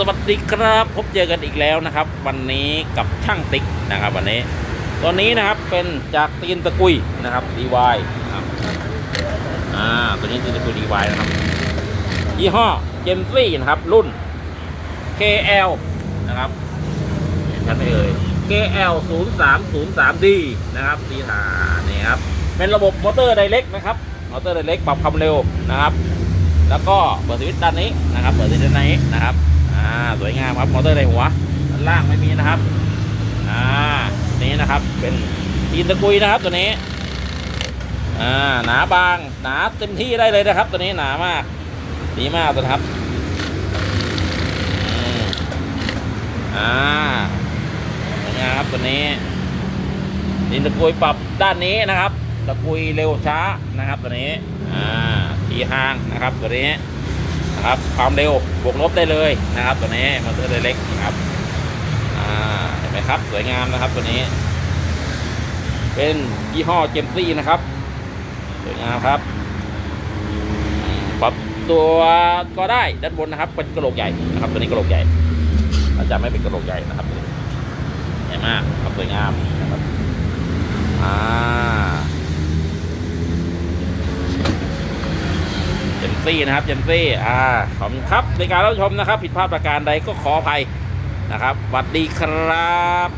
สวัสดีครับพบเจอกันอีกแล้วนะครับ วันนี้กับช่างติ๊กนะครับ วันนี้ตัวนี้นะครับเป็นจากตีนตะกุยนะครับ DY นะครับอ่าตัวนี้ตีนตะกุย DY นะครับยี่ห้อเจมซี่นะครับ รุ่น KL นะครับเห็นชัดไหมเอ่ย KL 0 3 0 3 D นะครับดีหานี่ครับเป็นระบบมอเตอร์ไดเรกนะครับมอเตอร์ไดเรกปรับความเร็วนะครับแล้วก็เปิดสวิตช์ด้านนี้นะครับ เปิดสวิตช์ด้านนี้นะครับ อ่าสวยงามครับมอเตอร์ในหัวด้านล่างไม่มีนะครับอ่านี้นะครับเป็นตีนตะกุยนะครับตัวนี้อ่าหนาบางหนาเต็มที่ได้เลยนะครับ ตัวนี้หนามากดีมากตัวนะครับอ่าสวยงามครับตัวนี้ตีนตะกุยปรับด้านนี้นะครับ ตะกุยเร็วช้านะครับ ตัวนี้อ่าทีห่างนะครับตัวนี้ นะครับ ความเร็วบวกลบได้เลยนะครับ ตัวนี้มอเตอร์เล็กนะครับอ่าเห็นไหมครับสวยงามนะครับตัวนี้ เป็นยี่ห้อเจมซี่นะครับสวยงามครับปรับตัวก็ได้ด้านบนนะครับ เป็นกระโหลกใหญ่นะครับ ตัวนี้กระโหลกใหญ่อาจจะไม่เป็นกระโหลกใหญ่นะครับใหญ่มากครับสวยงามนะครับอ่า เจม ซี่นะครับเจมซี่อ่าขอบคุณครับในการรับชมนะครับ ผิดพลาดประการใดก็ขออภัยนะครับสวัสดีครับ